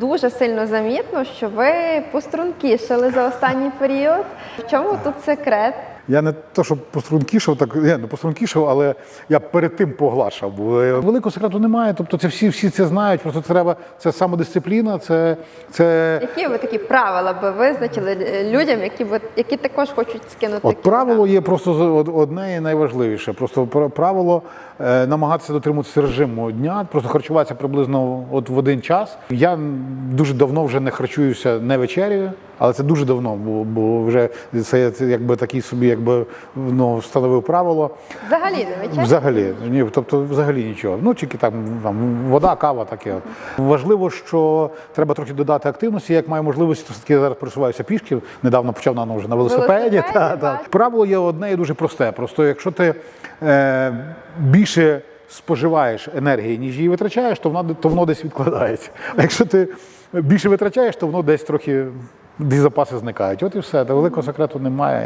Дуже сильно замітно, що ви пострункішили за останній період. В чому тут секрет? Я не то, що пострункішав, так я не пострункішав, але я перед тим погладшав. Бо, Великого секрету немає. Тобто це всі, всі це знають. Просто треба це самодисципліна, це, це Які ви такі правила би визначили е, людям, які які також хочуть скинути? От правило є просто одне і найважливіше. Просто правило е, намагатися дотримуватися режиму дня, просто харчуватися приблизно от в один час. Я дуже давно вже не харчуюся не вечерю, але це дуже давно, бо, бо вже це, якби такий собі, якби ну, встановив правило. Взагалі не? Взагалі, ні, тобто взагалі нічого. Ну тільки там, там вода, кава, таке. От. Важливо, що треба трохи додати активності. Як маю можливість, то все-таки зараз просуваюся пішки. Недавно почав нано вже на велосипеді. Велосипеді, Та, та. Правило є одне і дуже просте. Просто якщо ти е, більше споживаєш енергії, ніж її витрачаєш, то воно, то воно десь відкладається. А якщо ти більше витрачаєш, то воно десь трохи десь запаси зникають. От і все. Та великого секрету немає.